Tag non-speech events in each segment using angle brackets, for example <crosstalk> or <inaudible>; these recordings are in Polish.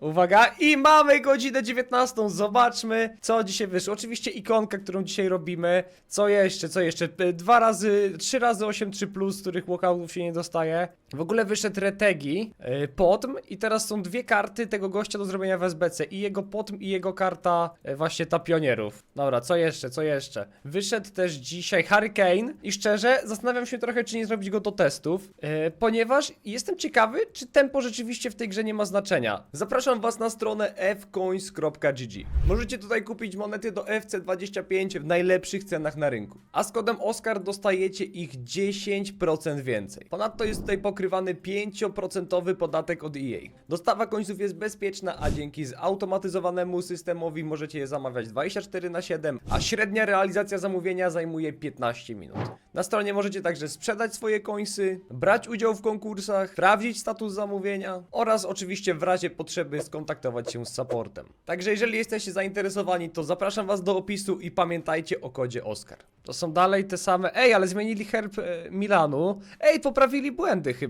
Uwaga, i mamy godzinę 19. Zobaczmy, co dzisiaj wyszło. Oczywiście ikonka, którą dzisiaj robimy. Co jeszcze, co jeszcze? Dwa razy, trzy razy 8-3, plus, z których walkoutów się nie dostaje. W ogóle wyszedł Retegi, yy, Potm, i teraz są dwie karty tego gościa do zrobienia w SBC. I jego Potm, i jego karta, e, właśnie ta pionierów. Dobra, co jeszcze, co jeszcze? Wyszedł też dzisiaj Hurricane, i szczerze, zastanawiam się trochę, czy nie zrobić go do testów, e, ponieważ jestem ciekawy, czy tempo rzeczywiście w tej grze nie ma znaczenia. Zapraszam was na stronę fcoins.gg. Możecie tutaj kupić monety do FC25 w najlepszych cenach na rynku. A z kodem OSCAR dostajecie ich 10% więcej. Ponadto jest tutaj pokrywany 5% podatek od EA. Dostawa końców jest bezpieczna, a dzięki zautomatyzowanemu systemowi możecie je zamawiać 24 na 7, a średnia realizacja zamówienia zajmuje 15 minut. Na stronie możecie także sprzedać swoje końsy, brać udział w konkursach, sprawdzić status zamówienia oraz oczywiście w razie potrzeby skontaktować się z supportem. Także jeżeli jesteście zainteresowani, to zapraszam was do opisu i pamiętajcie o kodzie OSCAR. To są dalej te same. Ej, ale zmienili herb e, Milanu. Ej, poprawili błędy chyba.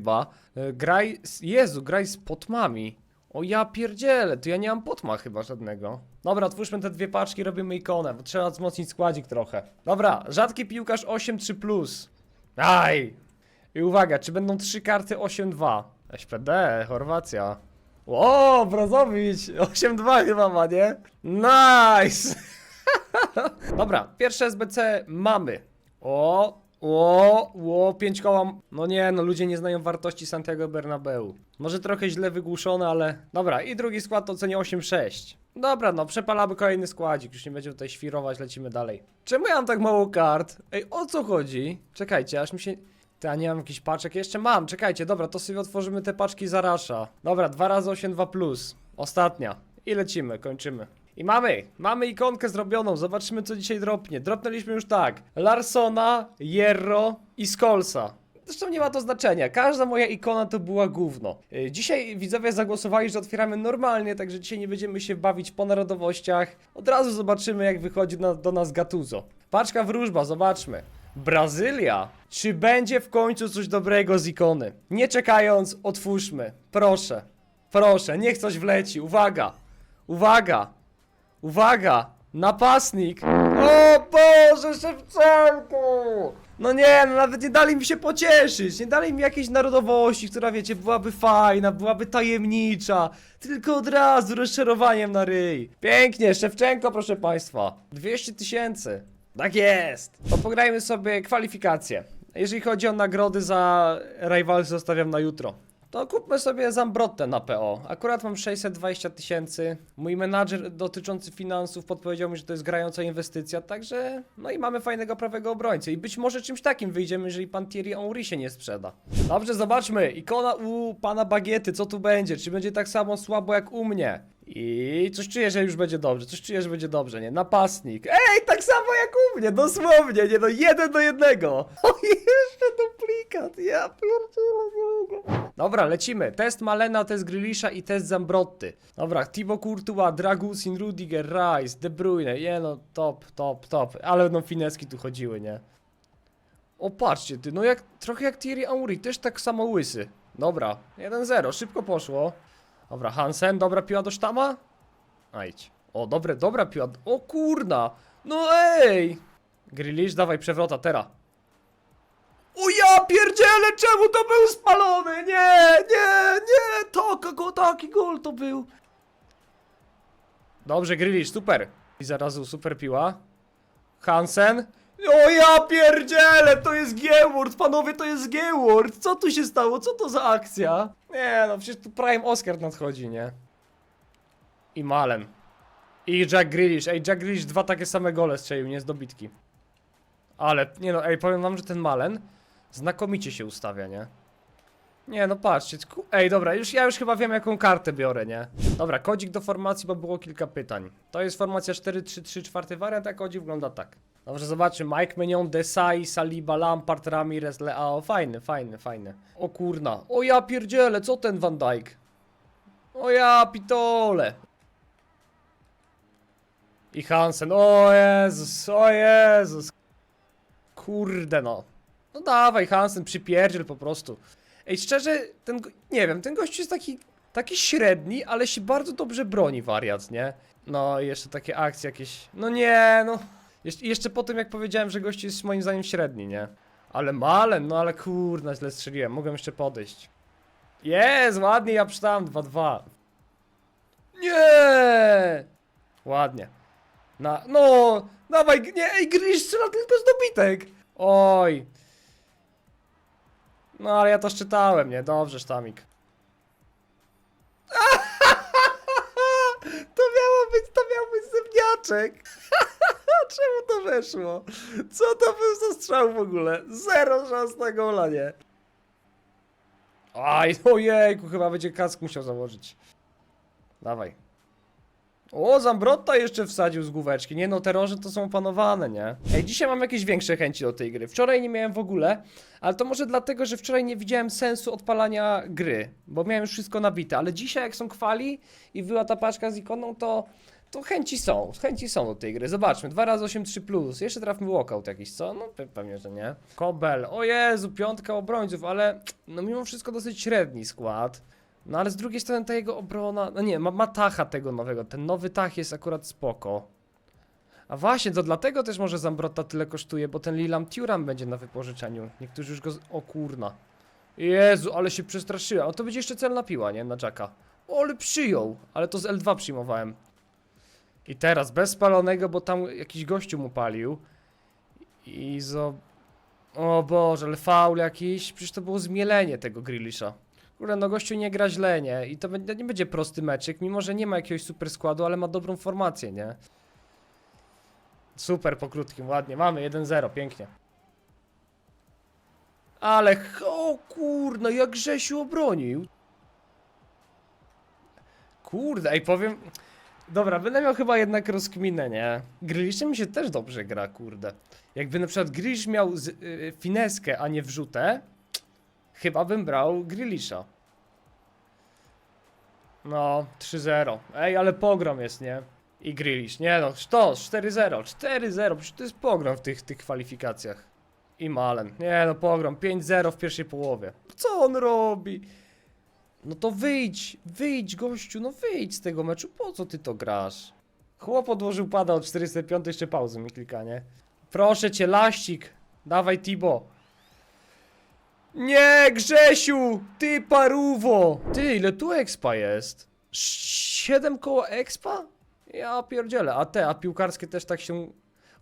E, graj. Jezu, graj z potmami. O ja pierdzielę, to ja nie mam potma chyba żadnego. Dobra, otwórzmy te dwie paczki, robimy ikonę, bo trzeba wzmocnić składzik trochę. Dobra, rzadki piłkarz 8-3+. Aj! I uwaga, czy będą trzy karty 8-2? SPD, Chorwacja. O, Brozowicz! 8-2 chyba ma, nie? Nice! <laughs> Dobra, pierwsze SBC mamy. O, o, o, 5 koła. No nie, no ludzie nie znają wartości Santiago Bernabeu. Może trochę źle wygłuszone, ale. Dobra, i drugi skład to cenie 8-6. Dobra, no przepalamy kolejny składzik, już nie będziemy tutaj świrować, lecimy dalej. Czemu ja mam tak mało kart? Ej, o co chodzi? Czekajcie, aż mi się... Ty, a nie mam jakichś paczek? Jeszcze mam, czekajcie, dobra, to sobie otworzymy te paczki za rasza. Dobra, 2 razy 8, 2 plus. Ostatnia. I lecimy, kończymy. I mamy, mamy ikonkę zrobioną, zobaczymy co dzisiaj dropnie. Dropnęliśmy już tak, Larsona, Jerro i Skolsa. Zresztą nie ma to znaczenia, każda moja ikona to była gówno. Yy, Dzisiaj widzowie zagłosowali, że otwieramy normalnie, także dzisiaj nie będziemy się bawić po narodowościach. Od razu zobaczymy jak wychodzi na, do nas Gattuso. Paczka wróżba, zobaczmy. Brazylia? Czy będzie w końcu coś dobrego z ikony? Nie czekając, otwórzmy. Proszę. Proszę, niech coś wleci. Uwaga. Uwaga. Uwaga. Napastnik. O Boże, Szewczenko! No nie, no nawet nie dali mi się pocieszyć. Nie dali mi jakiejś narodowości, która wiecie, byłaby fajna, byłaby tajemnicza. Tylko od razu rozczarowaniem na ryj. Pięknie, Szewczenko, proszę państwa. 200 tysięcy. Tak jest. To pograjmy sobie kwalifikacje. Jeżeli chodzi o nagrody za Rivals, zostawiam na jutro. To kupmy sobie Zambrottę na PO. Akurat mam 620 tysięcy. Mój menadżer dotyczący finansów podpowiedział mi, że to jest grająca inwestycja, także no i mamy fajnego prawego obrońcę. I być może czymś takim wyjdziemy, jeżeli pan Thierry Henry się nie sprzeda. Dobrze, zobaczmy. Ikona u pana Bagiety, co tu będzie? Czy będzie tak samo słabo jak u mnie? I coś czuję, że już będzie dobrze, coś czuję, że będzie dobrze, nie? Napastnik. Ej, tak samo jak u mnie, dosłownie, nie no, jeden do jednego. <laughs> O, jeszcze duplikat, ja pierdzielę, nie mogę. Dobra, lecimy. Test Malena, test Grilisza i test Zambrotty. Dobra, Thibaut Courtois, Dragusin, Rudiger, Rice, De Bruyne, nie no, top, top, top. Ale no fineski tu chodziły, nie? O, patrzcie ty, no jak, trochę jak Thierry Henry, też tak samo łysy. Dobra, 1-0, szybko poszło. Dobra, Hansen, dobra piła do sztama? Ajdź. O, dobre, dobra piła. O kurna! No ej! Grilish, dawaj przewrota, teraz. O ja pierdzielę, czemu to był spalony? Nie, nie, nie! To, go, taki gol to był. Dobrze, Grilish, super. I zaraz super piła. Hansen. O ja pierdzielę, to jest Geword, panowie, to jest Geword. Co tu się stało? Co to za akcja? Nie no, przecież tu Prime Oscar nadchodzi, nie? I Malen. I Jack Grealish. Ej, Jack Grealish dwa takie same gole strzelił, nie z dobitki. Ale, nie no, ej, powiem wam, że ten Malen znakomicie się ustawia, nie? Nie, no patrzcie, ej, dobra, już, ja już chyba wiem jaką kartę biorę, nie? Dobra, kodzik do formacji, bo było kilka pytań. To jest formacja 4-3-3, czwarty wariant, a kodzik wygląda tak. Dobrze, zobaczmy, Mike Menion, Desai, Saliba, Lampard, Ramirez, Leao, fajny, fajny, fajny. O kurna, o ja pierdzielę, co ten Van Dijk? O ja pitole. I Hansen, o Jezus, o Jezus. Kurde no. No dawaj Hansen, przypierdziel po prostu. Ej, szczerze, ten, nie wiem, ten gość jest taki Taki średni, ale się bardzo dobrze broni wariat, nie? No jeszcze takie akcje jakieś. No nie, no. Jesz jeszcze po tym jak powiedziałem, że gość jest moim zdaniem średni, nie? Ale Malen, no ale kurna, źle strzeliłem. Mogłem jeszcze podejść. Jest, ładnie, ja przeczytałem 2-2. Nie! Ładnie. Na, no, dawaj, nie, ej, Gryś strzela tylko z dobitek. Oj. No, ale ja to czytałem, nie? Dobrze, sztamik. <laughs> To miało być, to miał być zemniaczek. <laughs> Czemu to weszło? Co to był za strzał w ogóle? Zero szans na gola, nie? Aj, ojejku, chyba będzie kask musiał założyć. Dawaj. O, Zambrotta jeszcze wsadził z główeczki. Nie no, te roże to są opanowane, nie? Ej, dzisiaj mam jakieś większe chęci do tej gry. Wczoraj nie miałem w ogóle, ale to może dlatego, że wczoraj nie widziałem sensu odpalania gry, bo miałem już wszystko nabite, ale dzisiaj jak są kwali i była ta paczka z ikoną, to, to chęci są, chęci są do tej gry. Zobaczmy, 2 razy 8 3 plus, jeszcze trafmy walkout jakiś, co? No pe pewnie, że nie. Kobel, o Jezu, piątka obrońców, ale no mimo wszystko dosyć średni skład. No ale z drugiej strony ta jego obrona, no nie, ma, ma tacha tego nowego, ten nowy tach jest akurat spoko. A właśnie, to dlatego też może Zambrotta tyle kosztuje, bo ten Lilam Turam będzie na wypożyczeniu. Niektórzy już go... Z... O kurna. Jezu, ale się przestraszyłem. O, to będzie jeszcze celna piła, nie? Na Jacka. O, ale przyjął. Ale to z L2 przyjmowałem. I teraz, bez spalonego, bo tam jakiś gościu mu palił. I zo... O Boże, ale faul jakiś. Przecież to było zmielenie tego Grillisha. Kurde, no gościu nie gra źle, nie? I to nie będzie prosty meczek, mimo że nie ma jakiegoś super składu, ale ma dobrą formację, nie? Super po krótkim, ładnie. Mamy 1-0, pięknie. Ale, o kurno, jak Grzesiu obronił. Kurde, ej, powiem... Dobra, będę miał chyba jednak rozkminę, nie? Grilliszem mi się też dobrze gra, kurde. Jakby na przykład Grillish miał z, y, fineskę, a nie wrzutę, chyba bym brał Grillisza. No, 3-0. Ej, ale pogrom jest, nie? I Grillish. Nie no, sztos, 4-0. 4-0, przecież to jest pogrom w tych, tych kwalifikacjach. I Malen. Nie no, pogrom. 5-0 w pierwszej połowie. Co on robi? No to wyjdź, wyjdź gościu, no wyjdź z tego meczu. Po co ty to grasz? Chłop odłożył pada od 405 jeszcze pauzy mi klikanie. Proszę cię, laścik. Dawaj Tibo. Nie, Grzesiu! Ty paruwo! Ty, ile tu expa jest? 7 koło expa? Ja pierdzielę, a te, a piłkarskie też tak się...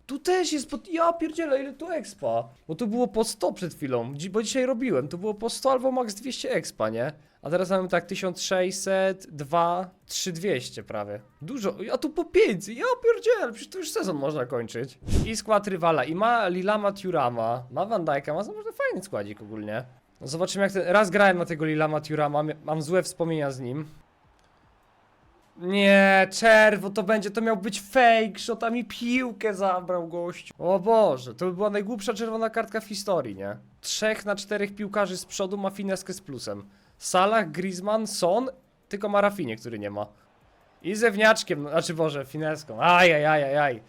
Tu też jest po... Ja pierdzielę, ile tu expa? Bo tu było po 100 przed chwilą, bo dzisiaj robiłem, tu było po 100 albo max 200 expa, nie? A teraz mamy tak 1600, 2, 3200 prawie. Dużo, a tu po 500, ja pierdzielę, przecież to już sezon można kończyć. I skład rywala, i ma Lilama Turama, ma Van Dijk'a, ma naprawdę fajny składzik ogólnie. No zobaczymy jak ten, raz grałem na tego Lilama Turama, mam złe wspomnienia z nim. Nie, czerwo to będzie, to miał być fake, że tam mi piłkę zabrał gościu. O Boże, to by była najgłupsza czerwona kartka w historii, nie? Trzech na czterech piłkarzy z przodu ma fineskę z plusem. Salah, Griezmann, Son, tylko ma Rafinie, który nie ma. I zewniaczkiem, no, znaczy Boże, fineską. Ajajajajaj.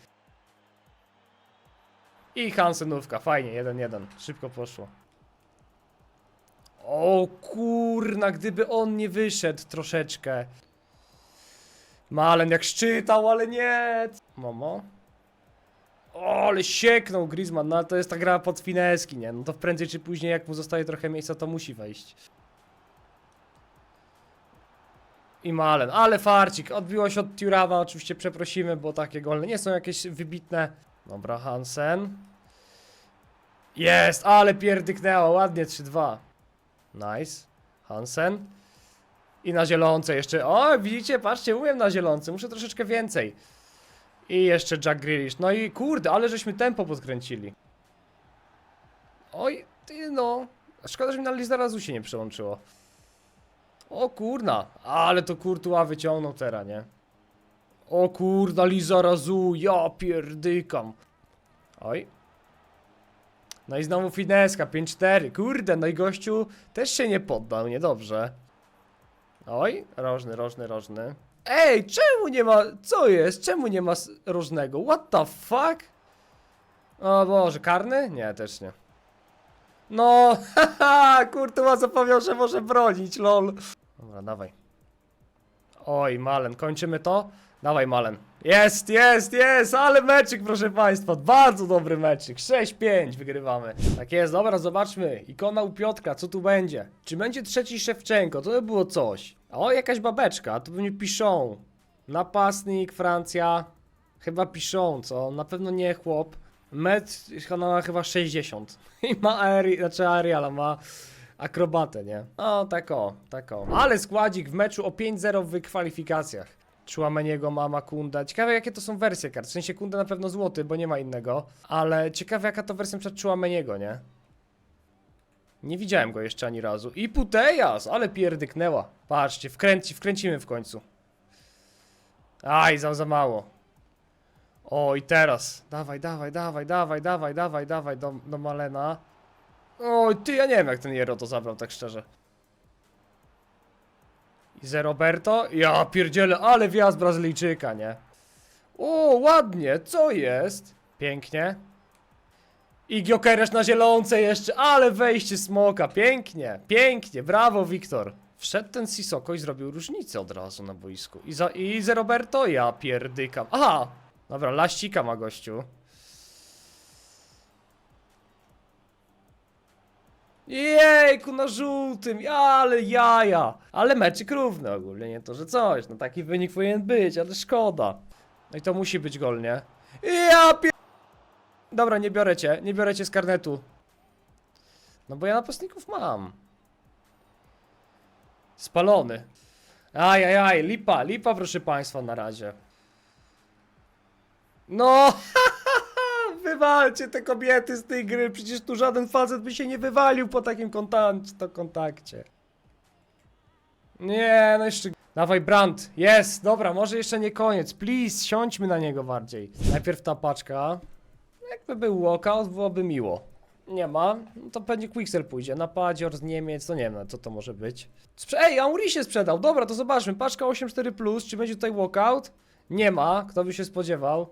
I Hansenówka, fajnie, 1-1. Szybko poszło. O kurna, gdyby on nie wyszedł troszeczkę. Malen jak szczytał, ale nie. Momo. O, ale sieknął Griezmann, no to jest ta gra pod fineski, nie? No to prędzej czy później, jak mu zostaje trochę miejsca, to musi wejść. I Malen, ale farcik, odbiło się od Turama, oczywiście przeprosimy, bo takie gole nie są jakieś wybitne. Dobra, Hansen. Jest, ale pierdyknęło, ładnie 3-2. Nice. Hansen. I na zielonce jeszcze. O, widzicie, patrzcie, umiem na zielonce, muszę troszeczkę więcej. I jeszcze Jack Grealish. No i kurde, ale żeśmy tempo podkręcili. Oj, ty no. Szkoda, że mi na Lizarazu się nie przełączyło. O kurna, ale to Courtois wyciągnął teraz, nie? O kurna, Lizarazu, ja pierdykam. Oj. No i znowu fineska, 5-4. Kurde, no i gościu też się nie poddał, niedobrze. Oj, rożny, rożny, rożny. Ej, czemu nie ma, co jest? Czemu nie ma rożnego? What the fuck? O Boże, karny? Nie, też nie. No, <laughs> haha, Kurtuła zapomniał, że może bronić, lol. Dobra, dawaj. Oj, Malen, kończymy to? Dawaj, Malen. Jest, jest, jest, ale meczyk, proszę państwa. Bardzo dobry meczyk. 6-5 wygrywamy. Tak jest, dobra, zobaczmy. Ikona u Piotrka, co tu będzie? Czy będzie trzeci Szewczenko? To by było coś. O, jakaś babeczka, to pewnie piszą. Napastnik, Francja. Chyba piszą, co? Na pewno nie chłop. Met, ona ma chyba 60. I ma aeri, znaczy Ariala ma akrobatę, nie? No, tak o, tak o. Ale składzik w meczu o 5-0 w kwalifikacjach. Chouameniego mama Kunda. Ciekawe jakie to są wersje kart. W sensie Kunda na pewno złoty, bo nie ma innego. Ale ciekawe jaka to wersja przed Chouameniego, nie? Nie widziałem go jeszcze ani razu. I Putejas, ale pierdyknęła. Patrzcie, wkręci, wkręcimy w końcu. Aj, za, za mało. O, i teraz. Dawaj, dawaj, dawaj, dawaj, dawaj, dawaj, dawaj do, do Malena. Oj, ty, ja nie wiem jak ten Jero to zabrał, tak szczerze. I ze Roberto? Ja pierdzielę, ale wjazd Brazylijczyka, nie? O, ładnie, co jest? Pięknie. I Giokeresz na zielonce jeszcze, ale wejście smoka, pięknie, pięknie, brawo Wiktor. Wszedł ten Sisoko i zrobił różnicę od razu na boisku. I, za, i ze Roberto? Ja pierdykam. Aha! Dobra, laścika ma gościu. Jejku, na żółtym, ale jaja. Ale meczyk równy ogólnie, nie to, że coś. No taki wynik powinien być, ale szkoda. No i to musi być gol, nie? Ja pier... Dobra, nie biorę cię, nie biorę cię z karnetu. No bo ja napastników mam. Spalony. Ajajaj, lipa, lipa proszę państwa na razie. No, <laughs> wywalcie te kobiety z tej gry, przecież tu żaden facet by się nie wywalił po takim kontakcie, to kontakcie. Nie, no jeszcze... Dawaj Brand, jest, dobra, może jeszcze nie koniec, please, siądźmy na niego bardziej. Najpierw ta paczka. Jakby był walkout, byłoby miło. Nie ma, no to pewnie Quicksell pójdzie. Napadzior z Niemiec, to nie wiem, no, co to może być. Sprze Ej, Auri się sprzedał, dobra, to zobaczmy. Paczka 8.4+, czy będzie tutaj walkout? Nie ma, kto by się spodziewał.